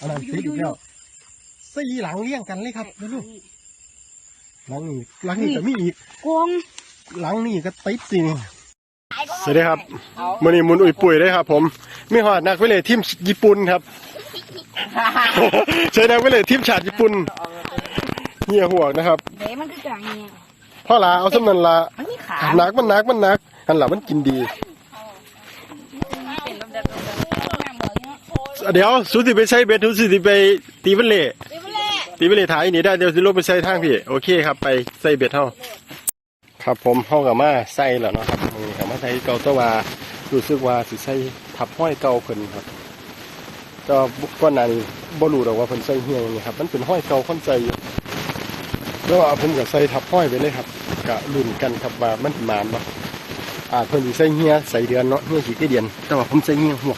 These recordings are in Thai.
อันนั้นติดอีกแล้วสี่หลังเลี้ยงกันเลยครับดูดูหลังนี้หลังนี้ก็มีอีกกงหลังนี้ก็ติดสินี่สวัสดีครับมื่อนี้หมุนอุ่ยปุ๋ยเลยครับ ผมมีหอดนักวิเลยทีมญี่ปุ่นครับ ใช้นักวิเลยทีมชาติญี่ปุ่นเฮียหัวกนะครับเดี๋ยวมันคือกลางเนี่ยพ่อลาเอาสำนันละมันมีขาหนักมันหนักมันหนักอันหลัมันกินดี เป็นลำดับลำดับน้ำบ่อยเนาะ เดี๋ยวสุสิไปใช้เบ็ดสุสิไปตีเบลเล่เดี๋ยวแหละตีเบลเล่ถ่ายนี่ได้เดี๋ยวสิลงไปใส่ทางพี่โอเคครับไปใส่เบ็ดเฮาครับผมเฮากับมาใส่แล้วเนาะครับมือกับมาใส่เก่าแตะวารู้สึกว่าสิใส่ทับห้อยเก่าเพิ่นครับก็ก่อนหน้านี้บ่รู้ดอกว่าเพิ่นใส่เฮียงนี่ครับมันเป็นห้อยเก่าคนใส่อยู่แล้วว่าผมก็ใส่ทับห้อยไปเลยครับก็ลุ้นกันครับว่ามันหมานบ่อาจเพิ่นสิใส่เฮียใส่เดือนเนาะเฮียสิกี่เดือนแต่ว่าผมใส่เฮียหัว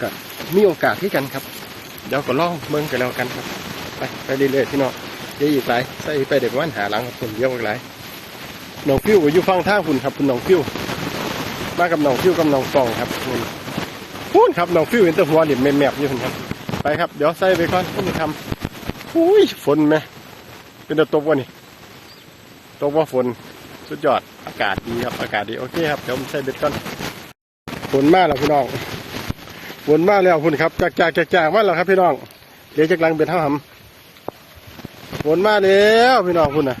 ก็ มีโอกาสที่กันครับ เดี๋ยวก็ลองเบิ่งกันแล้วกันครับ ไปไปเรื่อยๆพี่น้องเดี๋ยวอีกหลายใส่ไปเด็กวันหาหลังครับคนเดียวอีกหลายน้องฟิวอยู่ฟังทางคุณครับคุณน้องฟิวมากับน้องฟิวกับน้องฟองครับคุณพูนครับน้องฟิวเห็นแต่หัวเหลี่ยมแมบๆอยู่คุณครับ ไปครับเดี๋ยวใส่ไปก่อนคุณทำอุ้ยฝนไหมเป็นตะตกวะนี่ตกว่าฝนสุดยอดอากาศดีครับอากาศดีโอเคครับเดี๋ยวผมใส่เบ็ดก่อนฝนมากแล้วพี่น้อง ฝนมากแล้วคุณครับจากจากจากจากมาแล้วครับพี่น้องเดี๋ยวจะกลังเป็นเท่าหำฝนมาแล้วพี่น้องคุณน่ะ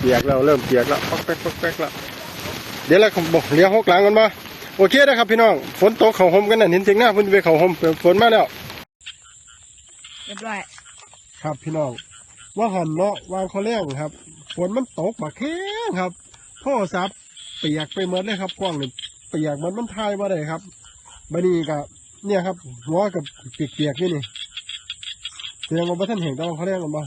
เปียกแล้วเริ่มเปียกแล้วปอกแป๊กปอกแป๊กแล้วเดี๋ยวเราบอกเลี้ยวหกหลังกันมาโอเคนะครับพี่น้องฝนตกเขาห่มกันน่ะเห็นจริงหน้าพุ่นไปเขาห่มฝนมาแล้วเรียบร้อยครับพี่น้องว่าหันเนาะวางเขาแรงครับฝนมันตกมาแข้งครับโทรศัพท์เปียกไปหมดเลยครับกล้องนี่เปียกมันมันทายมาได้ครับบันนี้กับ เนี่ยครับ หัวกับเปียกๆนี่นี่เสียงมันบ่ท่านเห็นต่ว่าเขาแรงกันบ่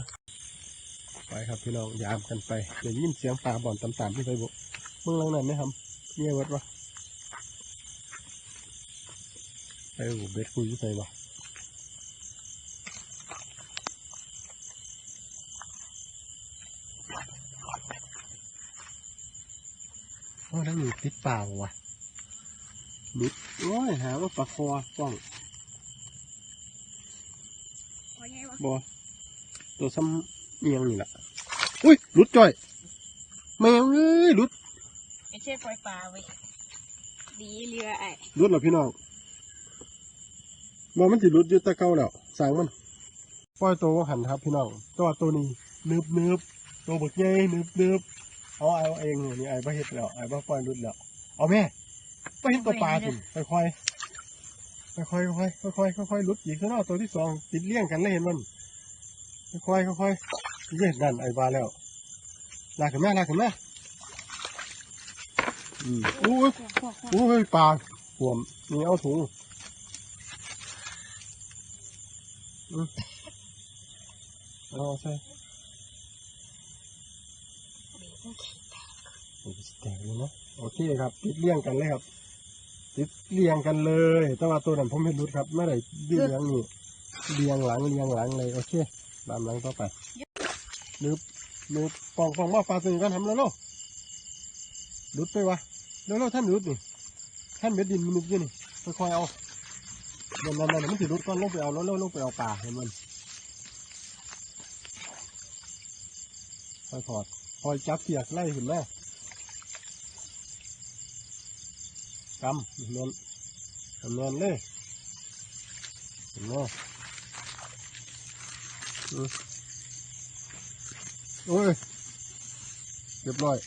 ไปครับพี่น้องยามกันไปเดี๋ยวยินเสียงปลาบ่อนต่ำๆที่ไปบุมึงลองนั่นไหมครับเงี้ยวัดวะไปบุเบ็ดคุยที่ไปวะโอ้แล้วมีติดเปล่าวะ นิดโอ้ยหาว่าปลาคอป้องว่าไงวะบอตัวซ้ำเอียงนี่แหละอุ้ยหลุดจ่อยแมวเอ้ยหลุดไม่ใช่ปล่อยปลาเว้ยดีเรือไอ้หลุดเหรอพี่น้องบอมันจะหลุดอยึดตะเกาแล้วสั่งมันปล่อยตัวว่าหันครับพี่น้องตัวตัวนี้นึบนึบตัวบกใหญ่นึบนึบเอาเอาเองนี่ไอ้บ่เฮ็ดแล้วไอ้บ่ปล่อยหลุดแล้วเอาแม่ ไปเห็นตัวปลาคุณไปค่อยไปค่อยค่อยค่อยค่อยคอยลุดอีกงนอกตัวที่สองติดเลี่ยงกันได้เห็นมันไปค่อยค่อยเห็นนั่นไอ้ปลาแล้วลากขึ้นมาลากขึ้นมาอืมโอ้ยโอ้ยปลาหวมมีเอาถุงเอาใช่โอเคครับติดเลี่ยงกันเลยครับ ติดเลียงกันเลย แต่ว่าตัวนั้นผมไม่รุดครับไม่ได้ดื้อเลียงนี่เลียงหลังเลียงหลังเลยโอเคตามหลังต่อไปนึบนึบปองปองว่าปลาตัวนี้กันทำแล้วเนาะรุดไปวะแล้วเราท่านรุดนี่ท่านเม็ดดินมันนุบอยู่นี่ค่อยๆเอาเดี๋ยวนั้นมันถือรุดก้อนลงไปเอาแล้วลงไปเอาปลาเห็นมันค่อยถอดคอยจับเปียกไล่ขึ้นแม่ กำเนียนเนียนเลยเห็นไหมอืมโอ้ยเรียบร้อย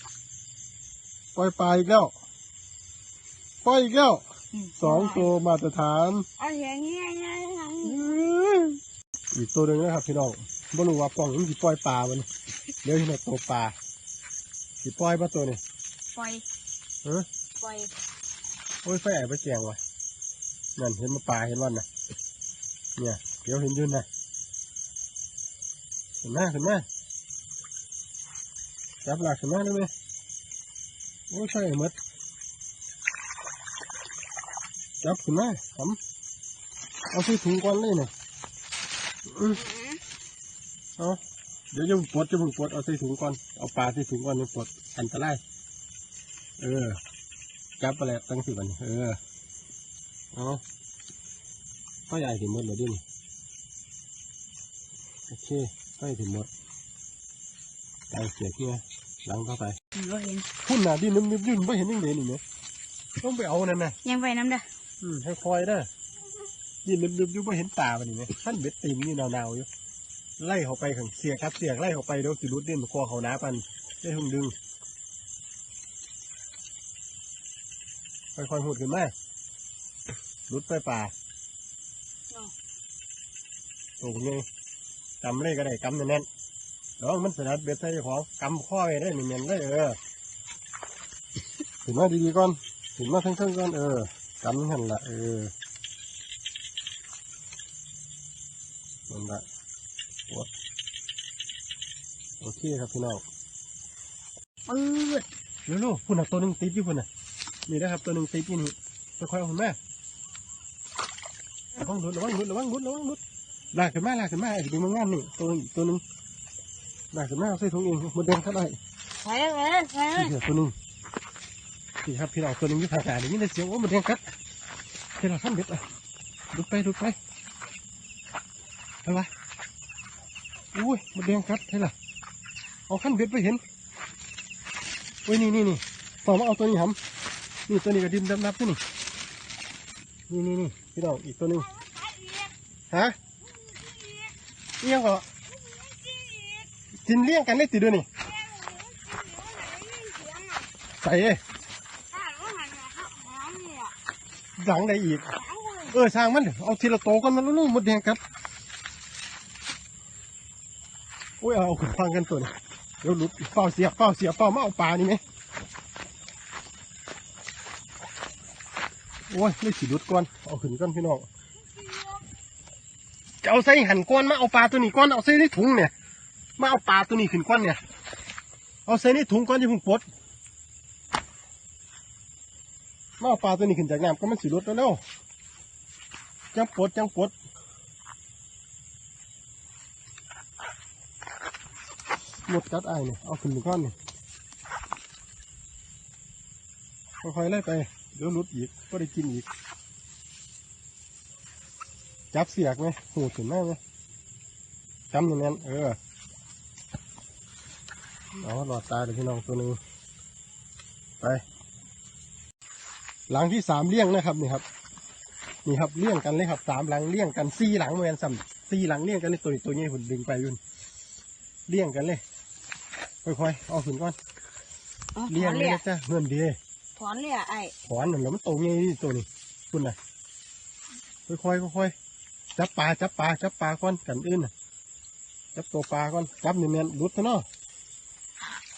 ปล่อยปลาอีกแล้ว ปล่อยอีกแล้ว สองตัวมาตรฐานเอาอย่างเงี้ยเงี้ยเงี้ยอีกตัวหนึ่งนะครับพี่น้องบ่รู้ว่าป่องมันสิปล่อยปลามันเดี๋ยวเห็นตัวปลาสิปล่อยปลาตัวนี้ปล่อยเออปล่อย โอ้ยไฟแอบไปแกงว่ะนั่นเห็นมาปลาเห็นวันนะเนี่ยเดี๋ยวเห็นยืนนะเห็นไหมเห็นไหมจับหลักเห็นไหมได้ไหมโอ้ยใช่หมดจับขึ้นมาทำเอาใส่ถุงก่อนเลยเนี่ยอือเอาเดี๋ยวจะปลดจะพิ่งปลดเอาใส่ถุงก่อน เอาปลาใส่ถุงก่อนจะปลดอันตราย เออ จับไปแล้วตั้งสิบันเออ เอาก็ใหญ่ถึงหมดเลยดินี่โอเคไปถึงหมดไปเสียเกียร์หลังเข้าไปเราเห็นพุ่นน่ะดินนึบๆยุ่นไม่เห็นยังเด่นอีกเนี่ยต้องไปเอานั่นน่ะยังไปน้ำเด้ออืมให้คอยเด้อดินนึบๆยุ่ไม่เห็นตามันนี่ไหมท่านเบ็ดตีนนี่หนาวๆอยู่ไล่เขาไปขังเสียครับเสียไล่เขาไปเดี๋ยวสิรุดดิ้นคอเขาหนาปันได้ทุ่งดึง ค่อยๆหุดขึ้นมารุดไปป่าโอ้โหนี่กำเลยก็ได้กำแน่นๆแล้วมันสนัดเบ็ดใส่เจ้าของกำข้อไว้ได้เนียนๆเลยเออถึงมาดีๆก่อนถึงมาทั้งๆก่อนเออกำหันละเออนั่นละโอ๊ยโอเคครับพี่น้องปืดเร็วๆพุ่นน่ะตัวหนึ่งติดอยู่พุ่นน่ะ นี่นะครับตัวหนึ่งติดอยู่นี่ค่อยๆเอาขึ้นมาระวังหลุดระวังหลุดระวังหลุดระวังหลุดลากขึ้นมาลากขึ้นมาไอ้ที่เป็นมังงานนี่ตัวอีกตัวหนึ่งลากขึ้นมาเอาใส่ถุงเองหมดแดงเท่าไหร่ไปแล้วไปแล้วไปแล้วนี่เดี๋ยวตัวหนึ่งนี่ครับพี่น้องตัวหนึ่งอยี่ทางการนี่ได้เสียงว่าหมดแดงครับพี่น้องขั้นเบ็ดอะลุดไปลุดไปเอาวะอุ้ยหมดแดงครับเท่าไหร่เอาขั้นเบ็ดไปเห็นโอ้ยนี่นี่นี่ต่อมาเอาตัวนี้หำ นี่ตัวนี้ก็ดินดำนับตัวนี่นี่นี่นี่พี่น้องอีกตัวหนึ่งฮะเอี้ยงก็กินเลี้ยงกันได้ติดด้วยนี่ใส่เอ้หลังได้อีก เออสร้างมันเอะเอาทีละโตกันมันลุ่มหมดแดงครับโอ้ยเอาเอาขึ้นฟังกันตัวนี้เดี๋ยวหลุดเฝ้าเสียบเฝ้าเสียบเฝ้ามาเอาปลานี่ไหม โอ้ยไม่สิหลุดก่อนเอาขึ้นก่อนพี่น้องจะเอาใส่หันก้อนมาเอาปลาตัวนี้ก้อนเอาใส่ในถุงเนี่ยมาเอาปลาตัวนี้ขึ้นก้อนเนี่ย เอาใส่ในถุงก้อนอย่าเพิ่งปดมาเอาปลาตัวนี้ขึ้นจากน้ำก็มันสิหลุดแล้วเร็วจังปดจังปดหมดกัดไอ้เนี่ยเอาขึ้นหนึ่งก้อนเนี่ยค่อยๆไล่ไป เดี๋ยวหลุดอีกก็ได้กินอีก จับเสียกไหมหูขึ้นแม่ไหมจำอย่างนั้น เออเอาหลอดตายเลยพี่น้องตัวหนึ่งไป หลังที่สามเลี้ยงนะครับนี่ครับนี่ครับเลี่ยงกันเลยครับสามหลังเลี่ยงกันสี่หลังเหมือนซ้ำสี่หลังเลี่ยงกันเลยตัวนี้ตัวนี้หุ่นดึงไปยุ่นเลี่ยงกันเลยค่อยๆเอาขึ้นก่อนเลี่ยงเลยนะจ้ะเงินดี ถอนเลยอะไอ้ถอนหนึ่งแล้วมันโตวงี้นี่ตัวนี้คุณน่ะค่อยๆค่อยๆจับปลาจับปลาจับปลาก่อนกันอื่นน่ะจับตัวปลาก่อนจับเนียนๆรุดซะเนาะ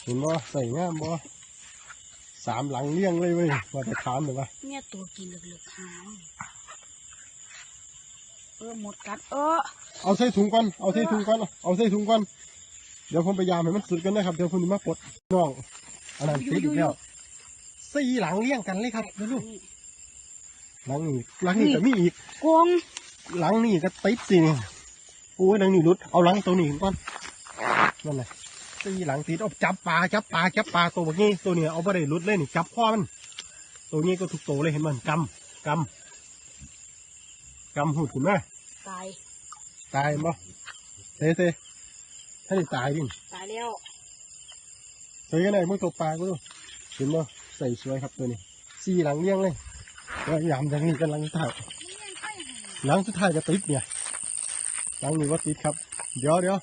เห็นบ่ใส่งามบ่สามหลังเลี่ยงเลยเว้ยว่าแต่ถามเลยว่าเนี่ยตัวกินเหลือกๆหางเออหมดกัดเออเอาใส่ถุงก่อนเอาใส่ถุงก่อนเอาใส่ถุงก่อนเดี๋ยวผมพยายามให้มันสุดกันนะครับเดี๋ยวคุณมาปลดน้องอันนั้นติดอีกแล้ว สี่หลังเลี้ยงกันเลยครับดูดูหลังนี้หลังนี้จะมีอีกกงหลังนี้ก็ติดสินี่โอ้ยหลังนี้หลุดเอาหลังตัวนี้ก่อนนั่นแหละสี่หลังติดเอาจับปลาจับปลาจับปลาตัวนี้ตัวเนี้ยเอาไปได้หลุดเลยนี่จับพ่อมัน ตัวนี้ก็ทุกตัวเลยเห็นมันกำกำกำหูดขึ้นมาตายตายมั้เซ่เซ่ถ้าได้ตายดิตายแล้วใส่กันไหนมึงตกปลากูดูเห็นบ่ ใส่สวยครับตัวนี้สี่หลังเลี้ยงเลยแล้วยามอย่างนี้กันหลังสุดท้ายหลังสุดท้ายจะติดเนี่ยหลังนี้ว่าติดครับ เดี๋ยวเดี๋ยว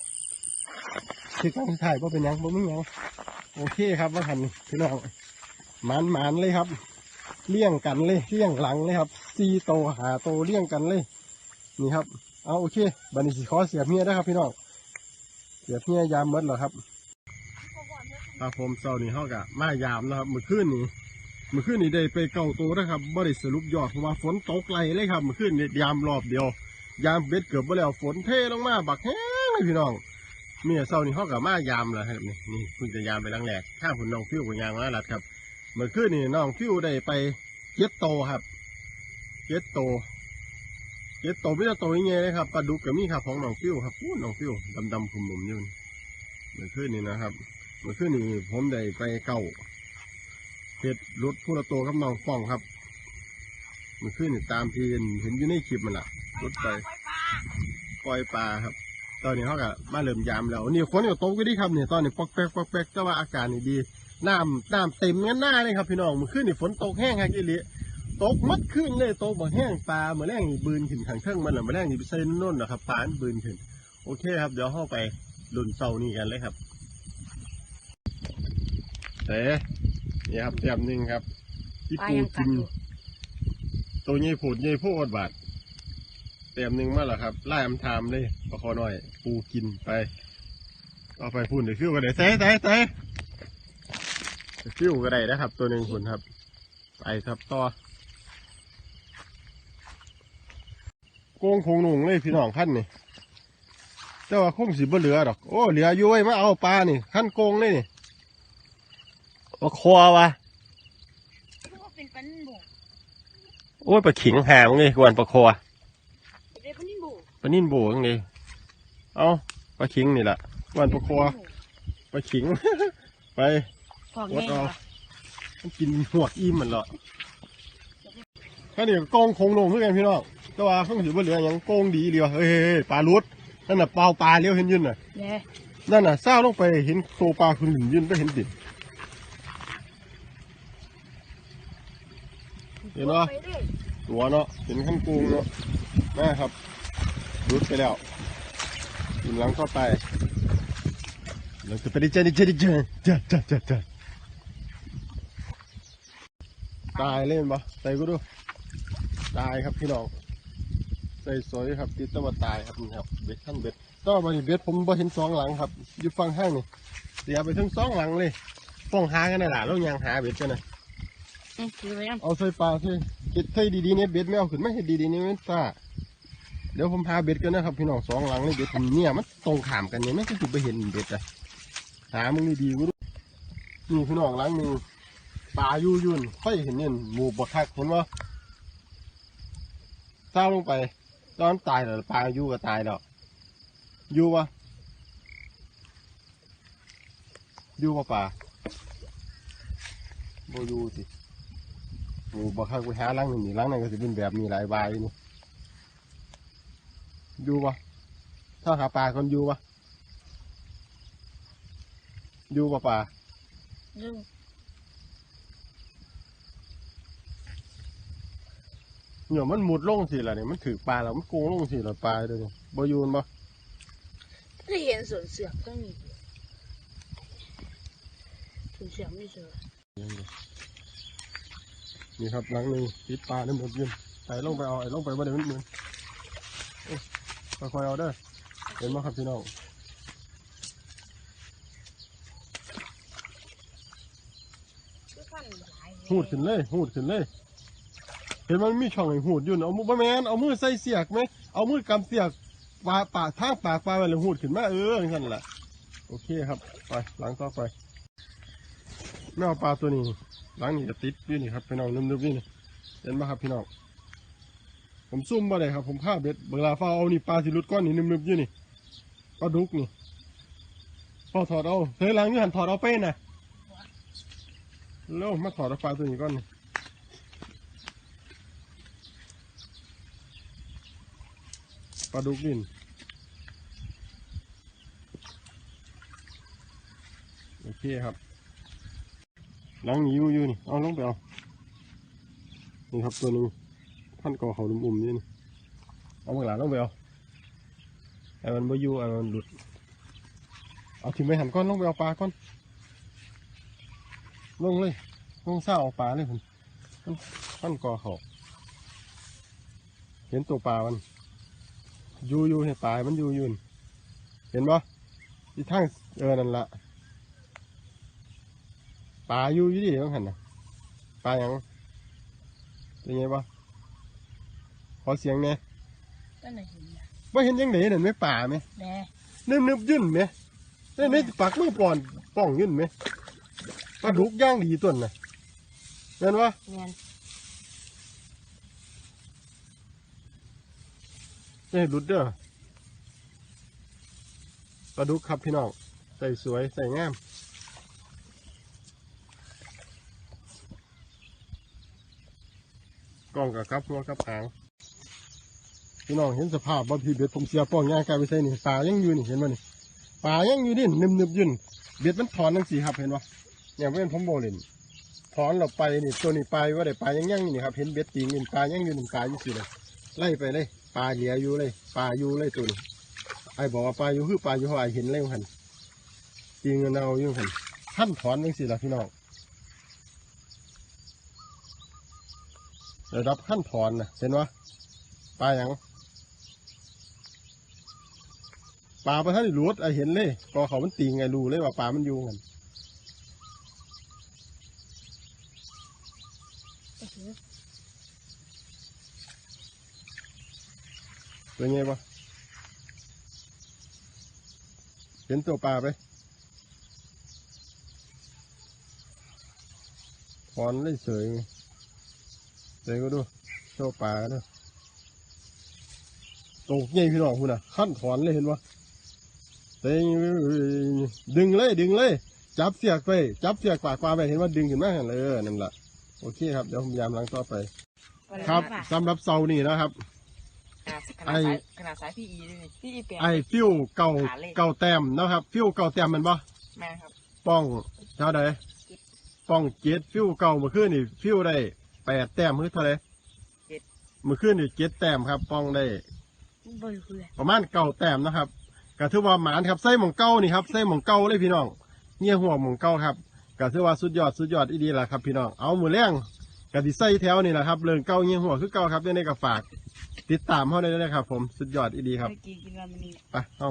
คือหลังสุดท้ายว่าเป็นยังบ่มีหยังโอเคครับว่าหันนี่พี่น้องหมันหมันเลยครับ เลี้ยงกันเลยเลี้ยงหลังเลยครับสี่โตหาโตเลี้ยงกันเลย นี่ครับ เอาโอเค บันนี้ขอเสียบเมียนะครับพี่น้องเสียบเมียยามมดเหรอครับ ครับผมเสาร์นี้เขากะมายามนะครับเมื่อคืนนี้เมื่อคืนนี้ได้ไปเก่าตัวนะครับบ่ได้สรุปยอดเพราะว่าฝนตกไหลเลยครับเมื่อคืนนี้ยามรอบเดียว ยามเบ็ดเกือบบ่แล้วฝนเทลงมาบักแห้งเลยพี่น้องเมียเสาร์นี้เขากะมายามแล้วครับนี่นี่เพิ่งจะยามไปลังแรกข้างผุนน้องฟิวกับยางมาลัดครับเมื่อคืนนี้น้องฟิวได้ไปเจ็ดโตครับเจ็ดโตเจ็ดโตไม่ใช่โตยังไงเลยครับปลาดุกกับมีครับของน้องฟิวครับอู้น้องฟิวดำๆขุ่มๆอยู่นี่เมื่อคืนนี้นะครับ เมื่อคืนนี้ผมได้ไปเก่าเห็ดรถผู้ละโตกับน้องฟ้องครับ เมื่อคืนนี่ตามที่เห็นเห็นอยู่ในคลิปมันละรถไปปล่อยปลาครับ ตอนนี้เขาก็มาเริ่มยามแล้วนี่ฝนก็ตกอยู่ดีครับเนี่ยตอนนี้ปอกแป๊กปอกแป๊กแต่ว่าอากาศนี่ดีน้ำน้ำเต็มงั้นหน้าเลยครับพี่น้องเมื่อคืนนี่ฝนตกแห้งครับอีหลีตกมัดขึ้นเลยตกบ่แห้งปลาเมื่อแรงนี่บืนขึ้นข้างเทิงมันหรือเมื่อแรงนี่ไปใส่นุ่นนะครับปลามันบืนขึ้น โอเคครับเดี๋ยวเข้าไปลุนเสานี่กันเลยครับ แต่นี่ครับเตรียมหนึ่งครับที่ปลาปูยังกักิดนอยู่ตัวใหญ่ผูดใหญ่โพดบาทเตรียมหนึ่งมาแล้วครับไล่อำทามเลยปลาคอหน่อย ปูกินไป เอาไปพูนเดี๋ยวฟิวก็ได้เต้เต้เต้ฟิวก็ได้นะครับ ตัวหนึ่งคุณครับ ไปครับต่อโกงคงหนุ่งเลยพี่น้องขั้นนี่แต่ว่าคงสิบ่เหลือดอก โอ้เหลืออยู่ไว้ยมาเอาปลานี่ขั้นโกงเลยนี่ ปลาคอวะว่าเป็นปันบุโอ้ยปลาขิงหางเลยกวนปลาคอเป็นปันบุปลานิ่นโบยังไงเอาปลาขิงนี่แหละกวนปลาคอปลาขิง ไปพอกวัดแง่เอามันกินหวกอิ่มมันเหรอแค่นี้ก็โกงคงลงเพื่อนพี่น้องแต่ว่าเพิ่งถือว่าเหลืออย่างโกงดีเดียวเฮ้ยเฮ้ยเฮ้ยปลาลุดนั่นน่ะเปล่าปลาเลี้ยวเห็นยืนน่ะแย่นั่นน่ะเศร้าลงไปเห็นตัวปลาคุณหลินยืนไปเห็นดิ เห็นว่าตัวเนาะเห็นขั้นโกงเนาะนะครับลุดไปแล้วยินหลังเข้าไปเราจะไปดิเจดิเจดิเจเจเจเจเจตายเล่นปะใส่กูดูตายครับพี่น้องใส่สวยครับติดตะวันตายครับนี่ครับเบ็ดขั้นเบ็ดต่อมาเบ็ดผมบ่เห็นสองหลังครับอยู่ฝั่งห้างนี่เสียไปทั้งสองหลังเลยฟ้องหากันน่ะล่ะแล้วยังหาเบ็ดกันนะ อืมคือไปยังเอาใส่ปลาใส่เก็ดใส่ดีๆเนี่ยเบ็ดไม่เอาขึ้นไม่เห็นดีๆนี่มันซ่าเดี๋ยวผมหาเบ็ดกันนะครับพี่น้องสองหลังนี่เบ็ดผมเนี่ยมันตรงขามกันเนี่ยไม่ใช่ถูกไปเห็นเบ็ดอะหามึงดีๆกูดูนี่พี่น้องหลังหนึงปลาอยู่ยุ่นค่อยเห็นเนี่ยหมูบกคักเห็นว่าเศร้าลงไป ตอนตายแล้วปลาอยู่ก็ตายแล้วอยู่วะอยู่ปะปลาโบอยู่สิ หมูบกคักไปหาล้างหนึ่งนี่ล้างนั่นก็จะเป็นแบบมีหลายใบนี่อยู่ปะถ้าหาปลาคนอยู่ปะอยู่ปะปลาดูเนี่ยมันมุดลงสิล่ะเนี่ยมันถือปลาแล้วมันโกงลงสิล่ะปลาเลยเนี่ยบอยูนบ่ถ้าเห็นส่วนเสือกต้องมีส่วนเสือกไม่เสือก นี่ครับหลังหนึงติดปลาได้หมดยืนใส่ลงไปเอาไอ้ลงไปบ่ได้มันมือโอ้ค่อยๆเอาเด้อเห็นไหมครับพี่น้องหูดขึ้นเลยหูดขึ้นเลย เห็นมันมีช่องให้หูดอยุ่นเอามือแมนเอามือใส่เสียกไหมเอามือกำเสียกปลาปากทางปากปลาไปเลยหูดขึ้นมาเออนั่นแหละโอเคครับ ไปหลังต่อไปแม่เอาปลาตัวนี้ หลังนี้จะติดอยู่นี่ครับพี่น้องนึบๆนี่นี่เห็นไหมครับพี่น้องผมซุ่มบ่ได้ครับผมฆ่าเบ็ดเวลาฟ้าเอานี่ปลาสิหลุดก้อนนี่นึบๆอยู่นี่ปลาดุกนี่พอถอดเอาเฮ้ยหลังนี่หันถอดเอาเป้นนะแล้วมาถอดเอาปลาตัวนี้ก่อนนี่ปลาดุกดินโอเคครับ หลังยูยูนี่เอาลงไปเอานี่ครับตัวนึงพันก่อเขาลุมอุ่มๆนี่นี่เอามาหลานลงไปเอาไอ้มันบ่ยูไอ้มันหลุดเอาถิ่มไปหันก้อนลงไปเอาปลาก้อนลงเลยลงเศร้าเอาปลาเลยผมมันพันก่อเขาเห็นตัวปลามันยูยูเห็นปลายมันยูยืนเห็นปะที่ทางเออนั่นละ ปลาอยู่อยู่ดิต้องหันนะปลาหยังเป็นไงปะขอเสียงเนี่ยต้นไหนเห็นนะว่าเห็นยังไงเห็นไหมป่าไหมแด่นึบนึบยื่นไหมนี่นี่ปากมือป่อนป่องยื่นไหมปลาดุกย่างดีต้นน่ะเห็นปะเงี้ยนี่หลุดเด้อปลาดุกครับพี่น้องใส่สวยใส่งาม ล้องกับครับหัวกับหางพี่น้องเห็นสภาพบ่พี่เบ็ดผมเสียป้องย่างกายไปใส่นี่ปลายังอยู่นี่เห็นบ่นี่ปลายังอยู่นี่นึมนึบๆยืนเบ็ดมันถอนทั้งสี่ครับเห็นบ่เนี่ยเพื่อนผมโบเล่นถอนเราไปนี่ตัวนี้ปว่าได้ปลายังยังยู่นี่ครับเห็นเบ็ดตีนนี่ปลายังอยู่หนี่ปลาอยู่สิเลยไล่ไปเลยปลาเหลียอยู่เลยปลาอยู่เลยตัวนี้ไอ้บอกว่าปลาอยู่คือปลาอยู่เพราะไอ้เห็นเลยหันตีเงินเอาอยู่หันท่านถอนทั้งสี่ละพี่น้อง ระดับขั้นถอนนะเห็นวะปลาอย่างปลาประทันรู้ไอเห็นเลยก็เขามันตีไงรู้เลยว่าปลามันอยู่กันเป็นไงปะเห็นตัวปลาไปถอนเลยเสยไง เสยก็ดูโชว์ปลาเด้อตกใหญ่พี่น้องคุณน่ะขั้นถอนเลยเห็นปะเต็งดึงเลยดึงเลย จับเสียกไปจับเสียกปากปลาไปเห็นว่าดึงขึ้นมาหั่นเลยเออนั่นแหละโอเคครับเดี๋ยวผมพยายามล้างต่อไป ครับสำหรับเสานี่นะครับขนาดสายขนาดสายพี่อีด้วยนี่พี่อีเปลี่ยนไอฟิวเก่าเก่าแต้มนะครับฟิวเก่าแต้มแมันบ่แม่ครับป้องเท่าใดป้องเจ็ดฟิวเก่าเมื่อคืนนี่ฟิวได้ แปดแต้มมือเท่าไหรเมื่อคืนนี่เจ็ดแต้มครับป้องได้บริคุยประมาณเก่าแต้มนะครับก็ถือว่าหมานครับไส้หมองเก้านี่ครับไส้หมองเก้าเลยพี่น้องเงี้ยหัวหมองเก้าครับก็ถือว่าสุดยอดสุดยอดอีดีแหละครับพี่น้องเอามือแรงกติไส้แถวนี่แหละครับเรื่องเก้าเงี้ยหัวคือเก้าครับยังไงก็ฝาก ติดตามเขาได้เลยนะครับ ผมสุดยอดอีดีครับเมื่อกี้กินวันนี้ไปเอา